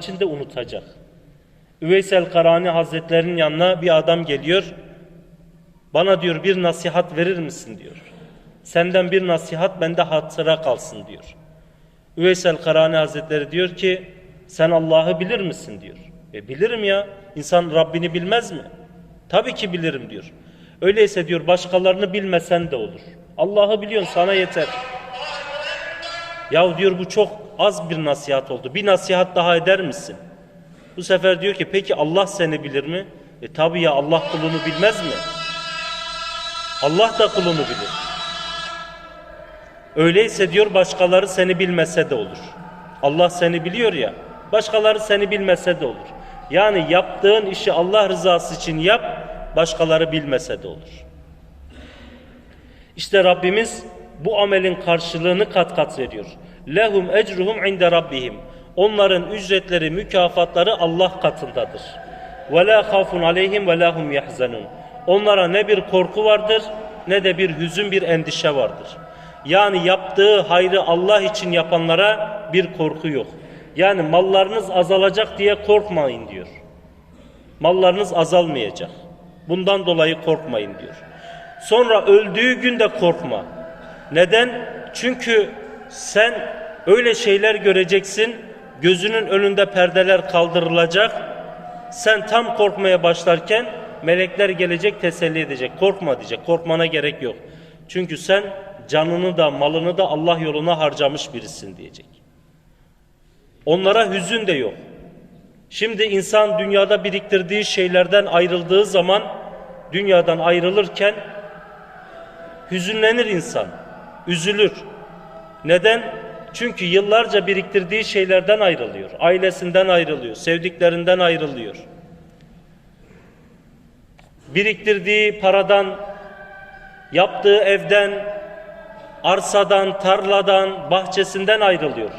içinde unutacak. Üveysel Karani Hazretlerinin yanına bir adam geliyor. Bana diyor bir nasihat verir misin diyor. Senden bir nasihat bende hatıra kalsın diyor. Üveysel Karani Hazretleri diyor ki sen Allah'ı bilir misin diyor. E bilirim ya. İnsan Rabbini bilmez mi? Tabii ki bilirim diyor. Öyleyse diyor başkalarını bilmesen de olur. Allah'ı biliyorsun sana yeter. Ya diyor bu çok az bir nasihat oldu. Bir nasihat daha eder misin? Bu sefer diyor ki peki Allah seni bilir mi? E tabi ya Allah kulunu bilmez mi? Allah da kulunu bilir. Öyleyse diyor başkaları seni bilmese de olur. Allah seni biliyor ya. Başkaları seni bilmese de olur. Yani yaptığın işi Allah rızası için yap, başkaları bilmese de olur. İşte Rabbimiz bu amelin karşılığını kat kat veriyor. Lehum ecruhum inde rabbihim. Onların ücretleri, mükafatları Allah katındadır. Ve la khafun aleyhim ve la hum yahzanun. Onlara ne bir korku vardır ne de bir hüzün, bir endişe vardır. Yani yaptığı hayrı Allah için yapanlara bir korku yok. Yani mallarınız azalacak diye korkmayın diyor. Mallarınız azalmayacak. Bundan dolayı korkmayın diyor. Sonra öldüğü günde korkma. Neden? Çünkü sen öyle şeyler göreceksin. Gözünün önünde perdeler kaldırılacak. Sen tam korkmaya başlarken melekler gelecek teselli edecek. Korkma diyecek. Korkmana gerek yok. Çünkü sen canını da malını da Allah yoluna harcamış birisin diyecek. Onlara hüzün de yok. Şimdi insan dünyada biriktirdiği şeylerden ayrıldığı zaman dünyadan ayrılırken hüzünlenir insan, üzülür. Neden? Çünkü yıllarca biriktirdiği şeylerden ayrılıyor, ailesinden ayrılıyor, sevdiklerinden ayrılıyor. Biriktirdiği paradan, yaptığı evden, arsadan, tarladan, bahçesinden ayrılıyor.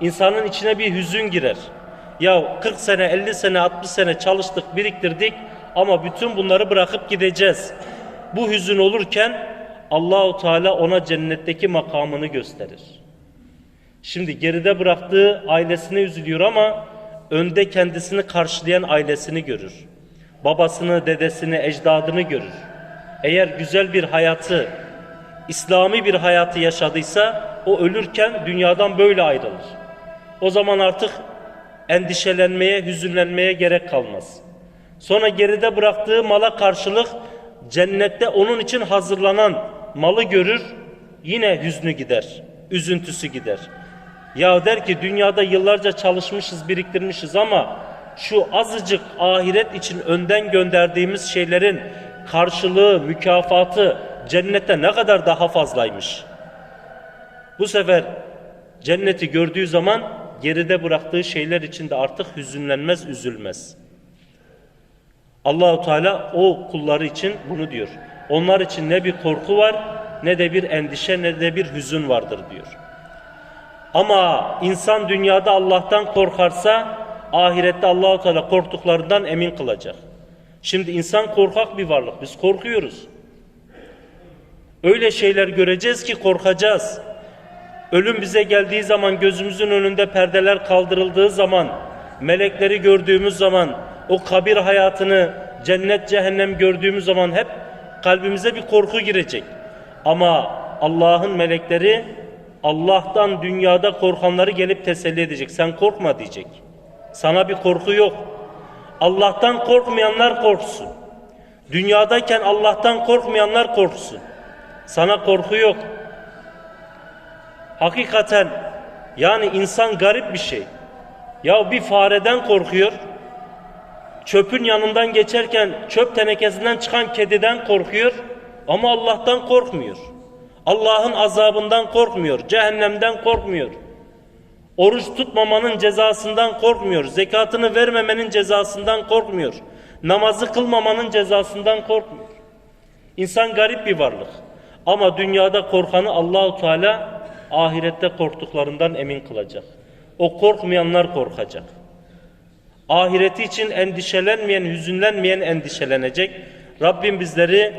İnsanın içine bir hüzün girer. Ya 40 sene, 50 sene, 60 sene çalıştık, biriktirdik ama bütün bunları bırakıp gideceğiz. Bu hüzün olurken Allahu Teala ona cennetteki makamını gösterir. Şimdi geride bıraktığı ailesine üzülüyor ama önde kendisini karşılayan ailesini görür. Babasını, dedesini, ecdadını görür. Eğer güzel bir hayatı, İslami bir hayatı yaşadıysa o ölürken dünyadan böyle ayrılır. O zaman artık endişelenmeye, hüzünlenmeye gerek kalmaz. Sonra geride bıraktığı mala karşılık cennette onun için hazırlanan malı görür, yine hüznü gider, üzüntüsü gider. Ya der ki dünyada yıllarca çalışmışız, biriktirmişiz ama şu azıcık ahiret için önden gönderdiğimiz şeylerin karşılığı, mükafatı cennette ne kadar daha fazlaymış. Bu sefer cenneti gördüğü zaman geride bıraktığı şeyler için de artık hüzünlenmez, üzülmez. Allahu Teala o kulları için bunu diyor. Onlar için ne bir korku var, ne de bir endişe, ne de bir hüzün vardır diyor. Ama insan dünyada Allah'tan korkarsa ahirette Allahu Teala korktuklarından emin kılacak. Şimdi insan korkak bir varlık. Biz korkuyoruz. Öyle şeyler göreceğiz ki korkacağız. Ölüm bize geldiği zaman gözümüzün önünde perdeler kaldırıldığı zaman melekleri gördüğümüz zaman o kabir hayatını cennet cehennem gördüğümüz zaman hep kalbimize bir korku girecek. Ama Allah'ın melekleri Allah'tan dünyada korkanları gelip teselli edecek. Sen korkma diyecek. Sana bir korku yok. Allah'tan korkmayanlar korksun. Dünyadayken Allah'tan korkmayanlar korksun. Sana korku yok. Hakikaten yani insan garip bir şey. Ya bir fareden korkuyor. Çöpün yanından geçerken çöp tenekesinden çıkan kediden korkuyor ama Allah'tan korkmuyor. Allah'ın azabından korkmuyor, cehennemden korkmuyor. Oruç tutmamanın cezasından korkmuyor, zekatını vermemenin cezasından korkmuyor. Namazı kılmamanın cezasından korkmuyor. İnsan garip bir varlık. Ama dünyada korkanı Allahu Teala ahirette korktuklarından emin kılacak. O korkmayanlar korkacak. Ahireti için endişelenmeyen, hüzünlenmeyen endişelenecek. Rabbim bizleri